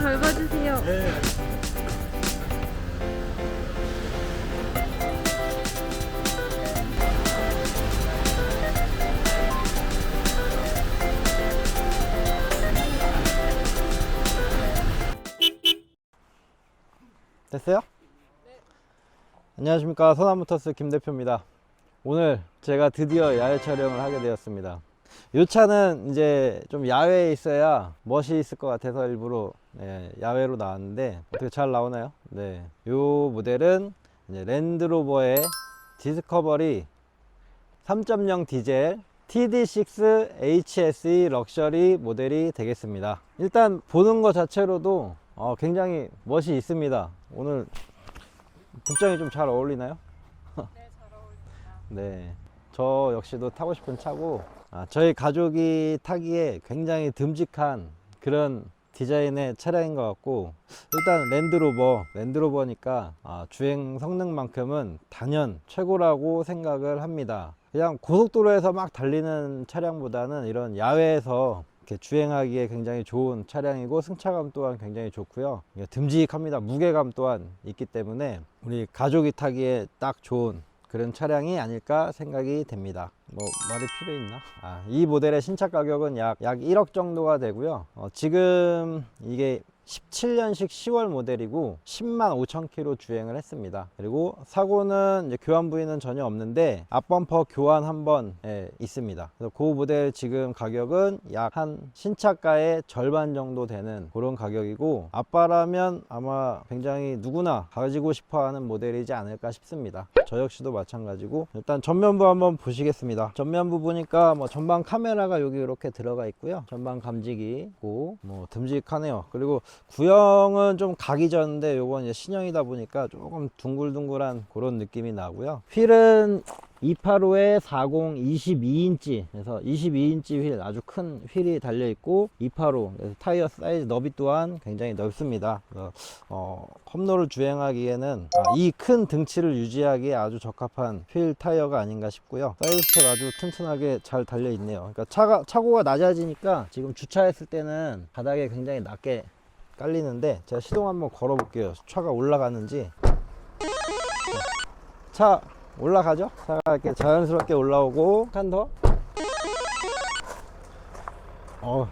잘 봐주세요. 됐어요? 안녕하십니까 소나무터스 김 대표입니다. 오늘 제가 드디어 야외 촬영을 하게 되었습니다. 이 차는 이제 좀 야외에 있어야 멋이 있을 것 같아서 일부러 네, 야외로 나왔는데 어떻게 잘 나오나요? 네, 이 모델은 이제 랜드로버의 디스커버리 3.0 디젤 TD6 HSE 럭셔리 모델이 되겠습니다. 일단 보는 것 자체로도 어, 굉장히 멋이 있습니다. 오늘 복장이 좀 잘 어울리나요? 네, 저 역시도 타고 싶은 차고 아, 저희 가족이 타기에 굉장히 듬직한 그런 디자인의 차량인 것 같고 일단 랜드로버 랜드로버니까 아, 주행 성능만큼은 단연 최고라고 생각을 합니다. 그냥 고속도로에서 막 달리는 차량보다는 이런 야외에서 주행하기에 굉장히 좋은 차량이고 승차감 또한 굉장히 좋고요. 듬직합니다. 무게감 또한 있기 때문에 우리 가족이 타기에 딱 좋은 그런 차량이 아닐까 생각이 됩니다. 뭐 말이 필요 있나? 아, 이 모델의 신차 가격은 약, 약 1억 정도가 되고요. 어, 지금 이게 17년식 10월 모델이고 10만 5천 킬로 주행을 했습니다. 그리고 사고는 교환 부위는 전혀 없는데 앞범퍼 교환 한 번 있습니다. 그래서 그 모델 지금 가격은 약 한 신차가의 절반 정도 되는 그런 가격이고 아빠라면 아마 굉장히 누구나 가지고 싶어하는 모델이지 않을까 싶습니다. 저 역시도 마찬가지고 일단 전면부 한번 보시겠습니다. 전면부 보니까 뭐 전방 카메라가 여기 이렇게 들어가 있고요. 전방 감지기 있고 뭐 듬직하네요. 그리고 구형은 좀 각이 졌는데 요건 이제 신형이다 보니까 조금 둥글둥글한 그런 느낌이 나고요. 휠은 285에 40 22인치 그래서 22인치 휠 아주 큰 휠이 달려 있고 285 그래서 타이어 사이즈 너비 또한 굉장히 넓습니다. 그래서 어, 컵로를 주행하기에는 아, 이큰 등치를 유지하기에 아주 적합한 휠 타이어가 아닌가 싶고요. 사이드 스텝 아주 튼튼하게 잘 달려 있네요. 그러니까 차가 차고가 낮아지니까 지금 주차했을 때는 바닥에 굉장히 낮게 깔리는데 제가 시동 한번 걸어 볼게요 차가 올라가는지 차 올라가죠? 차가 이렇게 자연스럽게 올라오고 한 더. 어,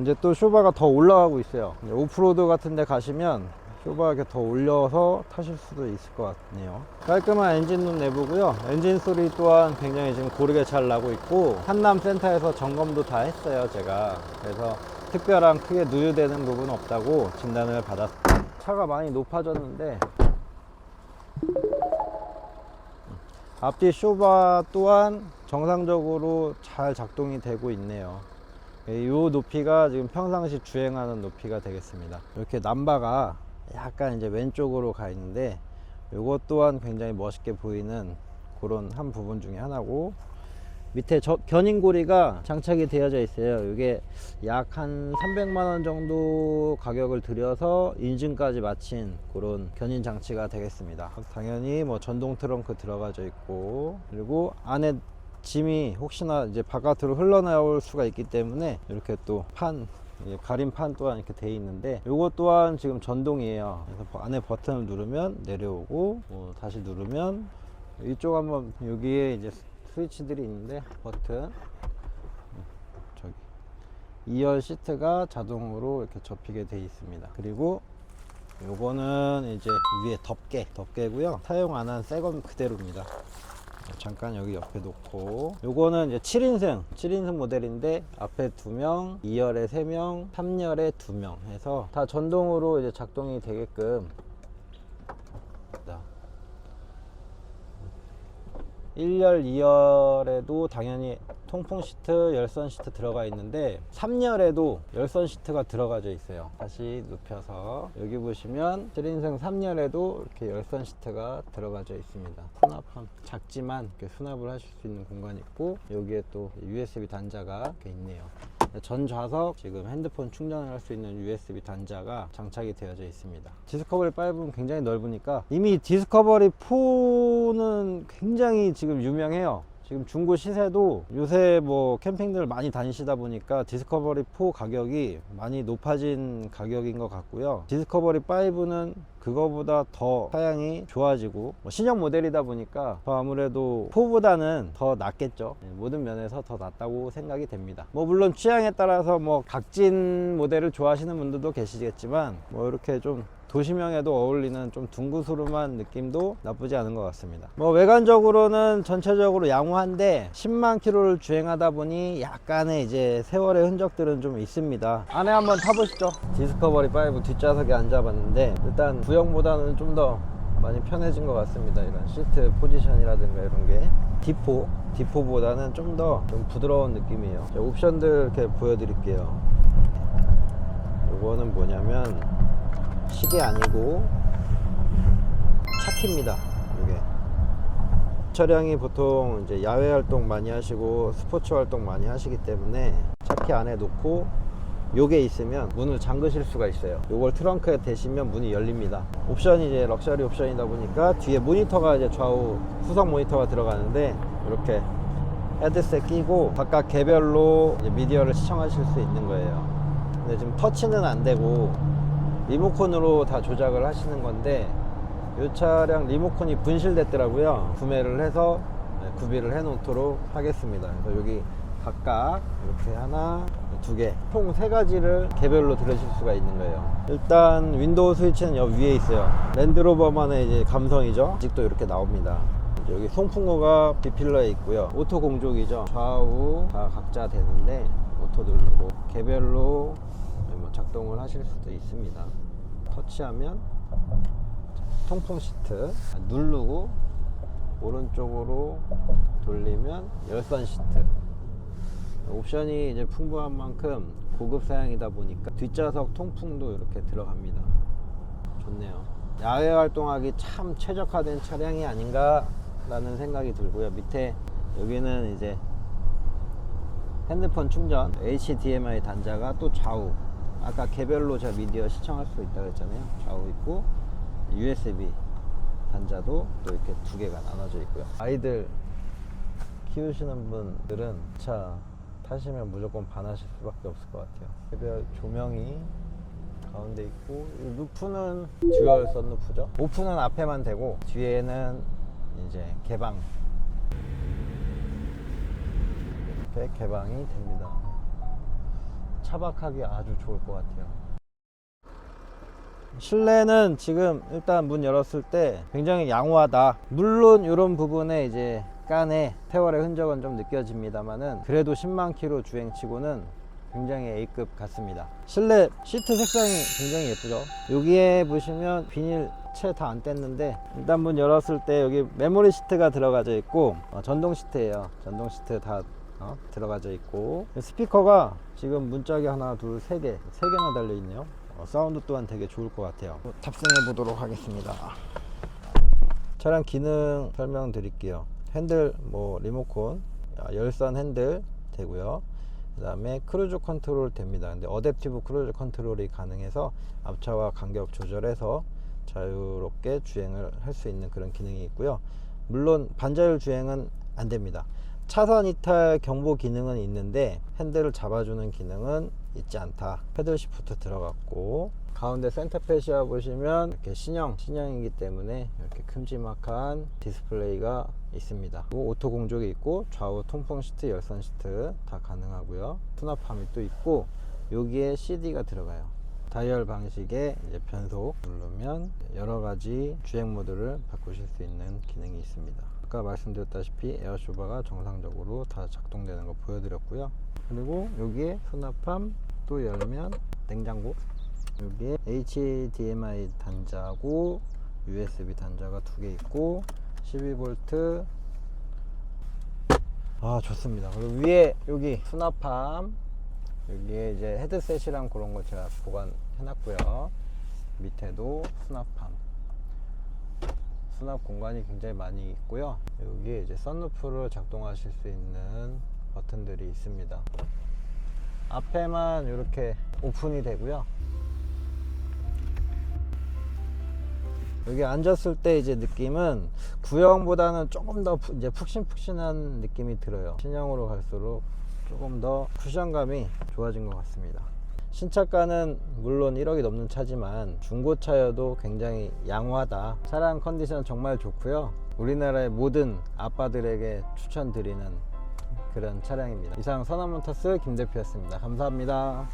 이제 또 쇼바가 더 올라가고 있어요. 오프로드 같은 데 가시면 쇼바가 이렇게 더 올려서 타실 수도 있을 것 같네요. 깔끔한 엔진룸 내부고요. 엔진 소리 또한 굉장히 지금 고르게 잘 나고 있고 한남 센터에서 점검도 다 했어요, 제가. 그래서 특별한 크게 누유되는 부분 없다고 진단을 받았습니다. 차가 많이 높아졌는데 앞뒤 쇼바 또한 정상적으로 잘 작동이 되고 있네요. 이 높이가 지금 평상시 주행하는 높이가 되겠습니다. 이렇게 남바가 약간 이제 왼쪽으로 가 있는데 이것 또한 굉장히 멋있게 보이는 그런 한 부분 중에 하나고 밑에 저, 견인고리가 장착이 되어져 있어요. 이게 약 한 300만 원 정도 가격을 들여서 인증까지 마친 그런 견인 장치가 되겠습니다. 당연히 뭐 전동 트렁크 들어가져 있고 그리고 안에 짐이 혹시나 이제 바깥으로 흘러나올 수가 있기 때문에 이렇게 또판 가림판 또한 이렇게 돼 있는데 이것 또한 지금 전동이에요. 그래서 안에 버튼을 누르면 내려오고 뭐 다시 누르면 이쪽 한번 여기에 이제 스위치들이 있는데 버튼. 저기. 2열 시트가 자동으로 이렇게 접히게 돼 있습니다. 그리고 요거는 이제 위에 덮개 덮개고요. 사용 안 한 새건 그대로입니다. 잠깐 여기 옆에 놓고. 요거는 이제 7인승 7인승 모델인데 앞에 2명 2열에 3명 3열에 2명 해서 다 전동으로 이제 작동이 되게끔 1열, 2열에도 당연히 통풍 시트, 열선 시트 들어가 있는데 3열에도 열선 시트가 들어가져 있어요. 다시 눕혀서 여기 보시면 7인승 3열에도 이렇게 열선 시트가 들어가져 있습니다. 수납함 작지만 이렇게 수납을 하실 수 있는 공간이 있고 여기에 또 USB 단자가 이렇게 있네요. 전 좌석 지금 핸드폰 충전을 할 수 있는 USB 단자가 장착이 되어져 있습니다. 디스커버리 5는 굉장히 넓으니까 이미 디스커버리 4는 굉장히 지금 유명해요. 지금 중고 시세도 요새 뭐 캠핑들 많이 다니시다 보니까 디스커버리 4 가격이 많이 높아진 가격인 것 같고요. 디스커버리 5는 그거보다 더 사양이 좋아지고 뭐 신형 모델이다 보니까 더 아무래도 4보다는 더 낫겠죠. 네, 모든 면에서 더 낫다고 생각이 됩니다. 뭐 물론 취향에 따라서 뭐 각진 모델을 좋아하시는 분들도 계시겠지만 뭐 이렇게 좀 도시명에도 어울리는 좀 둥그스름한 느낌도 나쁘지 않은 것 같습니다. 뭐 외관적으로는 전체적으로 양호한데 10만 킬로를 주행하다 보니 약간의 이제 세월의 흔적들은 좀 있습니다. 안에 한번 타보시죠. 디스커버리 5 뒷좌석에 앉아봤는데 일단 구형보다는 좀 더 많이 편해진 것 같습니다. 이런 시트 포지션이라든가 이런 게 디포 디포보다는 좀 더좀 부드러운 느낌이에요. 자, 옵션들 이렇게 보여드릴게요. 이거는 뭐냐면 시계 아니고 차키입니다. 이게 차량이 보통 이제 야외 활동 많이 하시고 스포츠 활동 많이 하시기 때문에 차키 안에 놓고 요게 있으면 문을 잠그실 수가 있어요. 요걸 트렁크에 대시면 문이 열립니다. 옵션이 이제 럭셔리 옵션이다 보니까 뒤에 모니터가 이제 좌우 후석 모니터가 들어가는데 이렇게 헤드셋 끼고 각각 개별로 미디어를 시청하실 수 있는 거예요. 근데 지금 터치는 안 되고 리모컨으로 다 조작을 하시는 건데 이 차량 리모컨이 분실됐더라고요. 구매를 해서 네, 구비를 해 놓도록 하겠습니다. 그래서 여기 각각 이렇게 하나 두 개 총 세 가지를 개별로 들으실 수가 있는 거예요. 일단 윈도우 스위치는 여기 위에 있어요. 랜드로버만의 이제 감성이죠. 아직도 이렇게 나옵니다. 여기 송풍구가 비필러에 있고요. 오토 공족이죠. 좌우 다 각자 되는데 오토 누르고 개별로 뭐 작동을 하실 수도 있습니다. 터치하면 통풍 시트 누르고 오른쪽으로 돌리면 열선 시트 옵션이 이제 풍부한 만큼 고급 사양이다 보니까 뒷좌석 통풍도 이렇게 들어갑니다. 좋네요. 야외 활동하기 참 최적화된 차량이 아닌가 라는 생각이 들고요. 밑에 여기는 이제 핸드폰 충전 HDMI 단자가 또 좌우 아까 개별로 제가 미디어 시청할 수 있다고 했잖아요. 좌우 있고 USB 단자도 또 이렇게 두 개가 나눠져 있고요. 아이들 키우시는 분들은 차 타시면 무조건 반하실 수밖에 없을 것 같아요. 개별 조명이 가운데 있고 이 루프는 듀얼 썬루프죠? 오픈은 앞에만 되고 뒤에는 이제 개방. 이렇게 개방이 됩니다. 차박하기 아주 좋을 것 같아요. 실내는 지금 일단 문 열었을 때 굉장히 양호하다. 물론 이런 부분에 이제 깐에 세월의 흔적은 좀 느껴집니다만은 그래도 10만 킬로 주행치고는 굉장히 A급 같습니다. 실내 시트 색상이 굉장히 예쁘죠. 여기에 보시면 비닐 채 다 안 뗐는데 일단 문 열었을 때 여기 메모리 시트가 들어가져 있고 어, 전동 시트예요. 전동 시트 다 어, 들어가져 있고. 스피커가 지금 문짝이 하나 둘 세 개 세 개나 달려 있네요. 어, 사운드 또한 되게 좋을 것 같아요. 탑승해 보도록 하겠습니다. 차량 기능 설명 드릴게요. 핸들 뭐 리모컨 아, 열선 핸들 되고요. 그 다음에 크루즈 컨트롤 됩니다. 근데 어댑티브 크루즈 컨트롤이 가능해서 앞차와 간격 조절해서 자유롭게 주행을 할 수 있는 그런 기능이 있고요. 물론 반자율 주행은 안 됩니다 차선 이탈 경보 기능은 있는데 핸들을 잡아주는 기능은 있지 않다. 패들 시프트 들어갔고 가운데 센터페시아 보시면 이렇게 신형 신형이기 때문에 이렇게 큼지막한 디스플레이가 있습니다. 그리고 오토 공족이 있고 좌우 통풍 시트 열선 시트 다 가능하고요. 수납함이 또 있고 여기에 CD가 들어가요. 다이얼 방식의 변속 누르면 여러 가지 주행 모드를 바꾸실 수 있는 기능이 있습니다 아까 말씀드렸다시피 에어쇼바가 정상적으로 다 작동되는 거 보여드렸고요. 그리고 여기에 수납함 또 열면 냉장고 여기에 HDMI 단자고 USB 단자가 두 개 있고 12V 아 좋습니다. 그리고 위에 여기 수납함 여기에 이제 헤드셋이랑 그런 거 제가 보관해 놨고요. 밑에도 수납함 수납 공간이 굉장히 많이 있고요 여기에 이제 썬루프를 작동하실 수 있는 버튼들이 있습니다 앞에만 이렇게 오픈이 되고요 여기 앉았을 때 이제 느낌은 구형보다는 조금 더 푸- 이제 푹신푹신한 느낌이 들어요. 신형으로 갈수록 조금 더 쿠션감이 좋아진 것 같습니다. 신차가는 물론 1억이 넘는 차지만 중고차여도 굉장히 양호하다. 차량 컨디션 정말 좋고요. 우리나라의 모든 아빠들에게 추천드리는 그런 차량입니다. 이상 선화모터스 김 대표였습니다. 감사합니다.